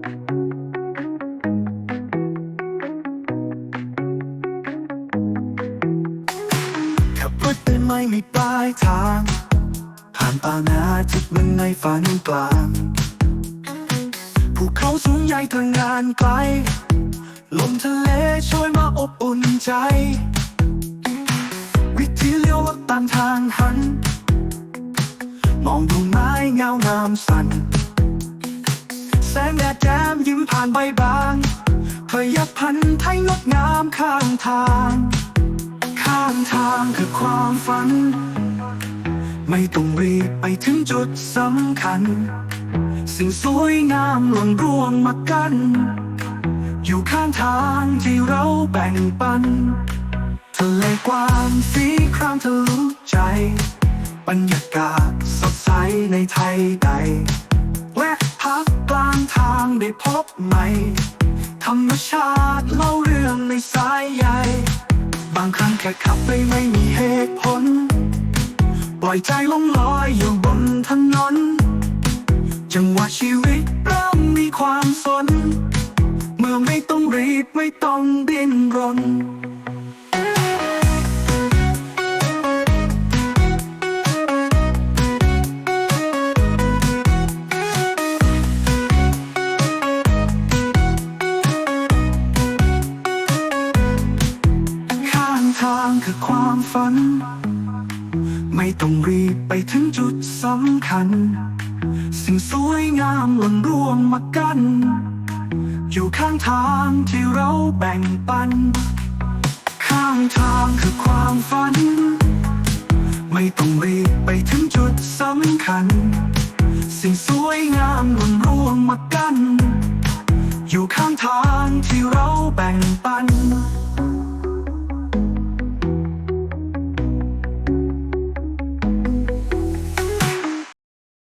ขับรถแต่ไม่มีปลายทาง ผ่านป่านาทึบมันในฝันกลางภูเขาสูงใหญ่ทางงานไกล ลมทะเลช่วยมาอบอุ่นใจ วิธีเลี้ยวรถตามทางหัน มองดูไม้เงางามสัน แสงแดดแจ่มยิ้มผ่านใบบางพยักพันธุ์ไทยงดงามข้างทาง ข้างทางคือความฝัน ไม่ต้องรีบไปถึงจุดสำคัญ สิ่งสวยงามหล่นร่วงมากัน อยู่ข้างทางที่เราแบ่งปัน ทะเลกว้างสีครามทะลุใจ บรรยากาศสดใสในไทยใดางทางได้พบใหม่ ธรรมชาติเล่าเรื่องในสายใยบางครั้งแค่ขับไปไม่มีเหตุผล ปล่อยใจล่องลอยอยู่บนถนน จังหวะชีวิตเริ่มมีความสน เมื่อไม่ต้องรีบไม่ต้องดิ้นรน คือความฝัน ไม่ต้องรีบไปถึงจุดสำคัญ สิ่งสวยงามหล่นรวมมากัน อยู่ข้างทางที่เราแบ่งปัน ข้างทางคือความฝัน ไม่ต้องรีบไปถึงจุดสำคัญ สิ่งสวยงามหล่นรวมมากัน อยู่ข้างทางที่เราแบ่งปัน